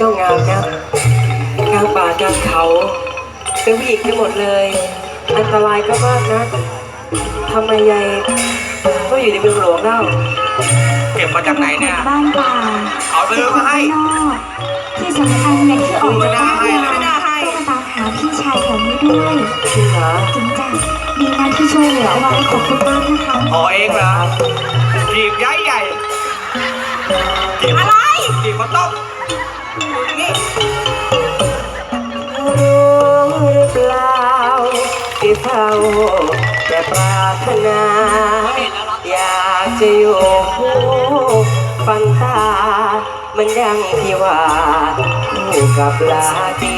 ก็งามนะกลางป่ากลางเขาเป็นผู้หญิงทั้งหมดเลย อันตรายก็มากนะทำไมยายก็อยู่ในเมืองหลวงเล่าเก็บมาจากไหนเนี่ย บ้านป่าเอาซื้อมาให้ นอกที่สำคัญเนี่ยที่ออกจากบ้านไม่มาน่าให้ต้องมาตามหาพี่ชายแถวนี้ด้วยจริงเหรอจริงจ้ะดีนะที่ช่วยเหลือไว้ขอบคุณมากนะคะพอเองเหรอจีบย้ายใหญ่จีบอะไรจีบข้าวต้มนี่ รู้หรือเปล่าที่เฝ้าแต่ปรารถนา อยากจะอยู่คู่ฟังตา มันยังที่ว่าคู่กับลาดี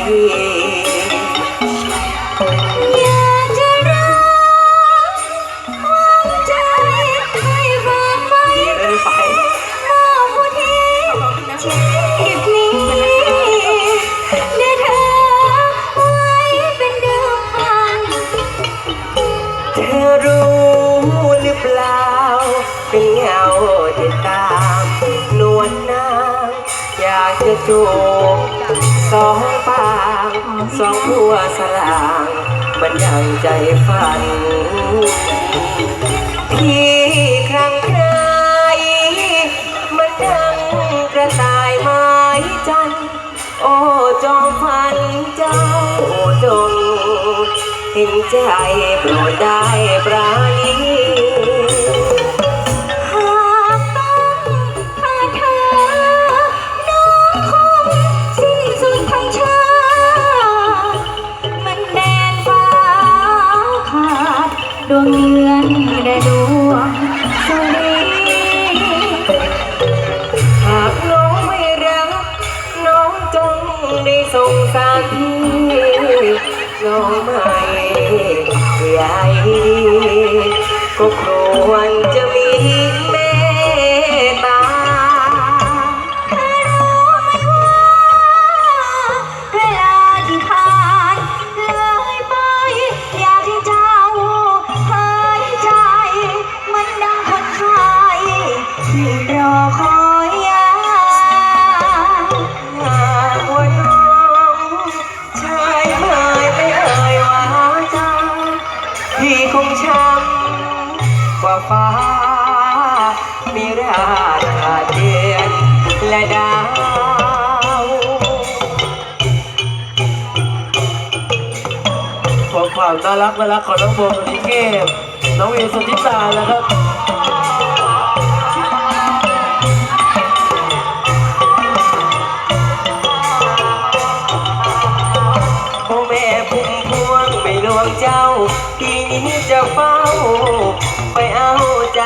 จะจูบสองปากสองหัวสลางมันยังใจฝันที่ครั้งใครมันดังกระต่ายไม้จัน โอ้จอมพันเจ้าจงเห็นใจโปรดได้ปราณี อนและดวง ฟ้า มีราชาเดือนและดาว ของความน่ารักน่ารักของน้องโบสุนิเกมน้องเอสุนิตานะครับ ลวงเจ้า ทีนี้จะเฝ้า ไปเอาใจ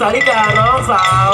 สาริการ้องสาว